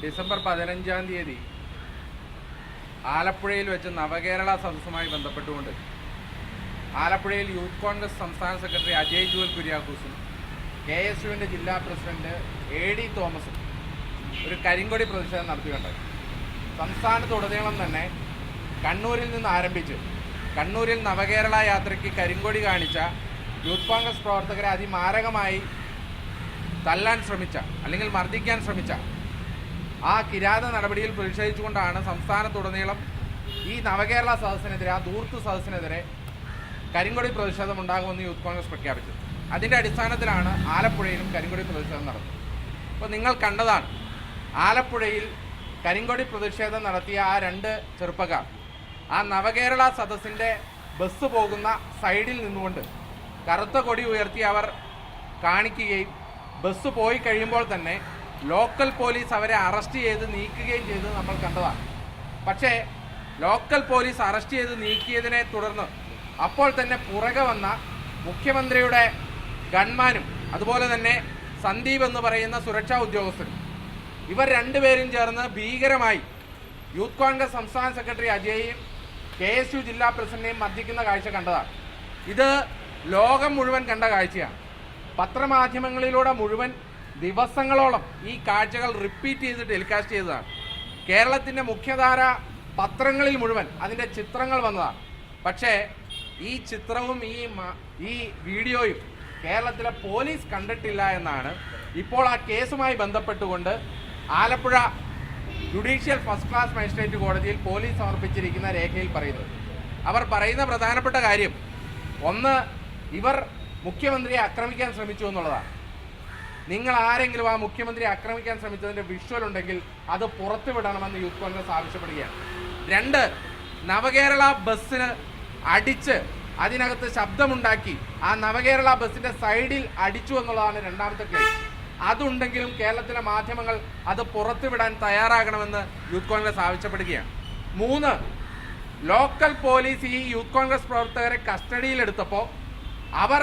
December പതിനഞ്ചാം തീയതി ആലപ്പുഴയിൽ വെച്ച് നവകേരള സദസ്സുമായി ബന്ധപ്പെട്ടുകൊണ്ട് ആലപ്പുഴയിൽ യൂത്ത് കോൺഗ്രസ് സംസ്ഥാന സെക്രട്ടറി അജയ് ജുവൽ കുര്യാക്കൂസും കെ എസ് യുവിന്റെ ജില്ലാ പ്രസിഡന്റ് എ ഡി തോമസും ഒരു കരിങ്കൊടി പ്രതിഷേധം നടത്തിയിട്ടുണ്ടായി സംസ്ഥാനത്തുടനീളം തന്നെ കണ്ണൂരിൽ നിന്ന് ആരംഭിച്ച് കണ്ണൂരിൽ നവകേരള യാത്രയ്ക്ക് കരിങ്കൊടി കാണിച്ച യൂത്ത് കോൺഗ്രസ് പ്രവർത്തകരെ അതിമാരകമായി തല്ലാൻ ശ്രമിച്ച അല്ലെങ്കിൽ മർദ്ദിക്കാൻ ശ്രമിച്ച ആ കിരാത നടപടിയിൽ പ്രതിഷേധിച്ചുകൊണ്ടാണ് സംസ്ഥാനത്തുടനീളം ഈ നവകേരള സദസ്സിനെതിരെ ആ ദൂർത്ത് സദസ്സിനെതിരെ കരിങ്കൊടി പ്രതിഷേധം ഉണ്ടാകുമെന്ന് യൂത്ത് കോൺഗ്രസ് പ്രഖ്യാപിച്ചത്. അതിന്റെ അടിസ്ഥാനത്തിലാണ് ആലപ്പുഴയിലും കരിങ്കൊടി പ്രതിഷേധം നടന്നത്. അപ്പോൾ നിങ്ങൾ കണ്ടതാണ് ആലപ്പുഴയിൽ കരിങ്കൊടി പ്രതിഷേധം നടത്തിയ ആ രണ്ട് ചെറുപ്പക്കാർ ആ നവകേരള സദസ്സിന്റെ ബസ് പോകുന്ന സൈഡിൽ നിന്നുകൊണ്ട് കറുത്ത കൊടി ഉയർത്തി അവർ കാണിക്കുകയും ബസ് പോയി കഴിയുമ്പോൾ തന്നെ ലോക്കൽ പോലീസ് അവരെ അറസ്റ്റ് ചെയ്ത് നീക്കുകയും ചെയ്തത് നമ്മൾ കണ്ടതാണ്. പക്ഷേ ലോക്കൽ പോലീസ് അറസ്റ്റ് ചെയ്ത് നീക്കിയതിനെ തുടർന്ന് അപ്പോൾ തന്നെ പുറകെ വന്ന മുഖ്യമന്ത്രിയുടെ ഗൺമാനും അതുപോലെ തന്നെ സന്ദീപ് എന്ന് പറയുന്ന സുരക്ഷാ ഉദ്യോഗസ്ഥരും ഇവർ രണ്ടുപേരും ചേർന്ന് ഭീകരമായി യൂത്ത് കോൺഗ്രസ് സംസ്ഥാന സെക്രട്ടറി അജയെയും കെ എസ് യു ജില്ലാ പ്രസിഡന്റിനെയും മർദ്ദിക്കുന്ന കാഴ്ച കണ്ടതാണ്. ഇത് ലോകം മുഴുവൻ കണ്ട കാഴ്ചയാണ്. പത്രമാധ്യമങ്ങളിലൂടെ മുഴുവൻ ദിവസങ്ങളോളം ഈ കാഴ്ചകൾ റിപ്പീറ്റ് ചെയ്ത് ടെലികാസ്റ്റ് ചെയ്തതാണ്. കേരളത്തിന്റെ മുഖ്യധാര പത്രങ്ങളിൽ മുഴുവൻ അതിന്റെ ചിത്രങ്ങൾ വന്നതാണ്. പക്ഷേ ഈ ചിത്രവും ഈ ഈ വീഡിയോയും കേരളത്തിലെ പോലീസ് കണ്ടിട്ടില്ല എന്നാണ് ഇപ്പോൾ ആ കേസുമായി ബന്ധപ്പെട്ടുകൊണ്ട് Alappuzha judicial first class magistrate കോടതിയിൽ പോലീസ് സമർപ്പിച്ചിരിക്കുന്ന രേഖയിൽ പറയുന്നത്. അവർ പറയുന്ന പ്രധാനപ്പെട്ട കാര്യം ഒന്ന് ഇവർ മുഖ്യമന്ത്രിയെ ആക്രമിക്കാൻ ശ്രമിച്ചു എന്നുള്ളതാണ്. നിങ്ങൾ ആരെങ്കിലും ആ മുഖ്യമന്ത്രിയെ ആക്രമിക്കാൻ ശ്രമിച്ചതിന്റെ വിഷ്വൽ ഉണ്ടെങ്കിൽ അത് പുറത്തുവിടണമെന്ന് യൂത്ത് കോൺഗ്രസ് ആവശ്യപ്പെടുകയാണ്. രണ്ട് നവകേരള ബസ്സിന് അടിച്ച് അതിനകത്ത് ശബ്ദമുണ്ടാക്കി ആ നവകേരള ബസ്സിന്റെ സൈഡിൽ അടിച്ചു എന്നുള്ളതാണ് രണ്ടാമത്തെ കേസ് അതുണ്ടെങ്കിലും കേരളത്തിലെ മാധ്യമങ്ങൾ അത് പുറത്തുവിടാൻ തയ്യാറാകണമെന്ന് യൂത്ത് കോൺഗ്രസ് ആവശ്യപ്പെടുകയാണ്. മൂന്ന് ലോക്കൽ പോലീസ് ഈ യൂത്ത് കോൺഗ്രസ് പ്രവർത്തകരെ കസ്റ്റഡിയിലെടുത്തപ്പോൾ അവർ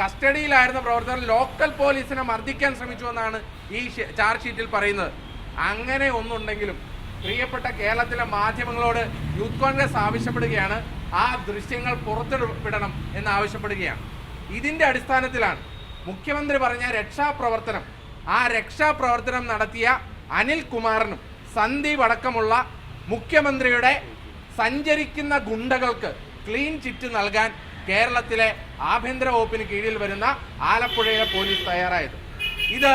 കസ്റ്റഡിയിലായിരുന്ന പ്രവർത്തകർ ലോക്കൽ പോലീസിനെ മർദ്ദിക്കാൻ ശ്രമിച്ചുവെന്നാണ് ഈ ചാർജ് ഷീറ്റിൽ പറയുന്നത്. അങ്ങനെ ഒന്നുണ്ടെങ്കിലും പ്രിയപ്പെട്ട കേരളത്തിലെ മാധ്യമങ്ങളോട് യൂത്ത് കോൺഗ്രസ് ആവശ്യപ്പെടുകയാണ്. ആ ദൃശ്യങ്ങൾ പുറത്തുവിടണം എന്ന് ആവശ്യപ്പെടുകയാണ് ഇതിന്റെ അടിസ്ഥാനത്തിലാണ് മുഖ്യമന്ത്രി പറഞ്ഞ രക്ഷാപ്രവർത്തനം. ആ രക്ഷാപ്രവർത്തനം നടത്തിയ അനിൽ കുമാറിനും സന്ദീപ് അടക്കമുള്ള മുഖ്യമന്ത്രിയുടെ സഞ്ചരിക്കുന്ന ഗുണ്ടകൾക്ക് ക്ലീൻ ചിറ്റ് നൽകാൻ കേരളത്തിലെ ആഭ്യന്തര വകുപ്പിന് കീഴിൽ വരുന്ന ആലപ്പുഴയിലെ പോലീസ് തയ്യാറായത്. ഇത്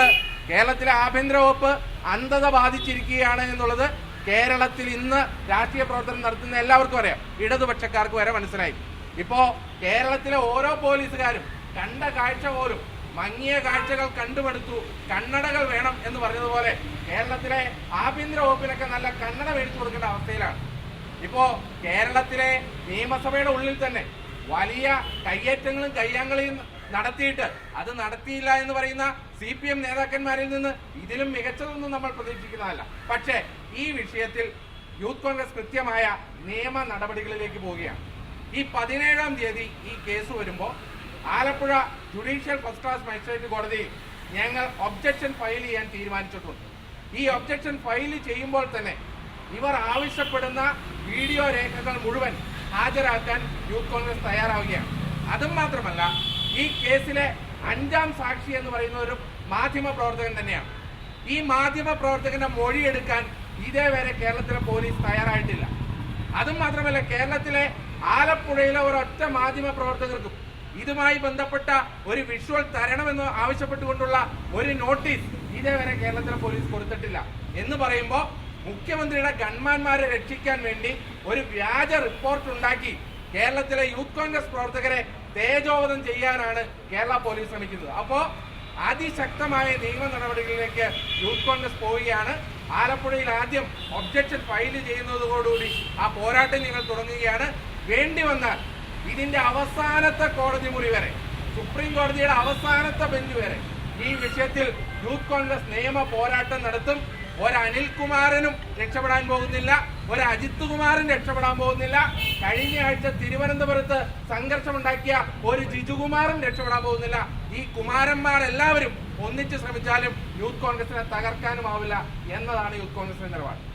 കേരളത്തിലെ ആഭ്യന്തര വകുപ്പ് അന്ധത ബാധിച്ചിരിക്കുകയാണ് എന്നുള്ളത് കേരളത്തിൽ ഇന്ന് രാഷ്ട്രീയ പ്രവർത്തനം നടത്തുന്ന എല്ലാവർക്കും അറിയാം. ഇടതുപക്ഷക്കാർക്ക് വരെ മനസ്സിലായി. ഇപ്പോ കേരളത്തിലെ ഓരോ പോലീസുകാരും കണ്ട കാഴ്ച പോലും മങ്ങിയ കാഴ്ചകൾ കണ്ടുമടുത്തു കണ്ണടകൾ വേണം എന്ന് പറഞ്ഞതുപോലെ കേരളത്തിലെ ആഭ്യന്തര വകുപ്പിനൊക്കെ നല്ല കണ്ണട മേടിച്ചു കൊടുക്കേണ്ട അവസ്ഥയിലാണ്. ഇപ്പോ കേരളത്തിലെ നിയമസഭയുടെ ഉള്ളിൽ തന്നെ വലിയ കയ്യേറ്റങ്ങളും കയ്യാങ്കളിയും നടത്തിയിട്ട് അത് നടത്തിയില്ല എന്ന് പറയുന്ന സി പി എം നേതാക്കന്മാരിൽ നിന്ന് ഇതിലും മികച്ചതൊന്നും നമ്മൾ പ്രതീക്ഷിക്കുന്നതല്ല. പക്ഷേ ഈ വിഷയത്തിൽ യൂത്ത് കോൺഗ്രസ് കൃത്യമായ നിയമ നടപടികളിലേക്ക് പോവുകയാണ്. ഈ പതിനേഴാം തീയതി ഈ കേസ് വരുമ്പോൾ Alappuzha judicial first class magistrate കോടതിയിൽ ഞങ്ങൾ ഒബ്ജക്ഷൻ ഫയൽ ചെയ്യാൻ തീരുമാനിച്ചിട്ടുണ്ട്. ഈ ഒബ്ജക്ഷൻ ഫയൽ ചെയ്യുമ്പോൾ തന്നെ ഇവർ ആവശ്യപ്പെടുന്ന വീഡിയോ രേഖകൾ മുഴുവൻ ഹാജരാക്കാൻ യൂത്ത് കോൺഗ്രസ് തയ്യാറാവുകയാണ്. അതും മാത്രമല്ല ഈ കേസിലെ അഞ്ചാം സാക്ഷി എന്ന് പറയുന്ന ഒരു മാധ്യമ പ്രവർത്തകൻ തന്നെയാണ്. ഈ മാധ്യമ പ്രവർത്തകന്റെ മൊഴിയെടുക്കാൻ ഇതേവരെ കേരളത്തിലെ പോലീസ് തയ്യാറായിട്ടില്ല. അതും മാത്രമല്ല കേരളത്തിലെ ആലപ്പുഴയിലെ ഒരൊറ്റ മാധ്യമ പ്രവർത്തകർക്കും ഇതുമായി ബന്ധപ്പെട്ട ഒരു വിഷ്വൽ തരണമെന്ന് ആവശ്യപ്പെട്ടുകൊണ്ടുള്ള ഒരു നോട്ടീസ് ഇതേവരെ കേരളത്തിലെ പോലീസ് കൊടുത്തിട്ടില്ല. എന്ന് പറയുമ്പോൾ മുഖ്യമന്ത്രിയുടെ ഗൺമാന്മാരെ രക്ഷിക്കാൻ വേണ്ടി ഒരു വ്യാജ റിപ്പോർട്ട് ഉണ്ടാക്കി കേരളത്തിലെ യൂത്ത് കോൺഗ്രസ് പ്രവർത്തകരെ തേജോവധം ചെയ്യാനാണ് കേരള പോലീസ് ശ്രമിക്കുന്നത്. അപ്പോ അതിശക്തമായ നിയമ നടപടികളിലേക്ക് യൂത്ത് കോൺഗ്രസ് പോവുകയാണ്. ആലപ്പുഴയിൽ ആദ്യം ഒബ്ജക്ഷൻ ഫയൽ ചെയ്യുന്നതോടുകൂടി ആ പോരാട്ടം നിങ്ങൾ തുടങ്ങുകയാണ്. വേണ്ടി വന്നാൽ ഇതിന്റെ അവസാനത്തെ കോടതി മുറി വരെ സുപ്രീം കോടതിയുടെ അവസാനത്തെ ബെഞ്ച് വരെ ഈ വിഷയത്തിൽ യൂത്ത് കോൺഗ്രസ് നിയമ പോരാട്ടം നടത്തും. ഒരു രക്ഷപ്പെടാൻ പോകുന്നില്ല. ഒരു അജിത് രക്ഷപ്പെടാൻ പോകുന്നില്ല. കഴിഞ്ഞ ആഴ്ച തിരുവനന്തപുരത്ത് സംഘർഷമുണ്ടാക്കിയ ഒരു ജിജുകുമാറും രക്ഷപ്പെടാൻ പോകുന്നില്ല. ഈ കുമാരന്മാരെല്ലാവരും ഒന്നിച്ച് ശ്രമിച്ചാലും യൂത്ത് കോൺഗ്രസിനെ തകർക്കാനുമാവില്ല എന്നതാണ് യൂത്ത് കോൺഗ്രസിന്റെ നിലപാട്.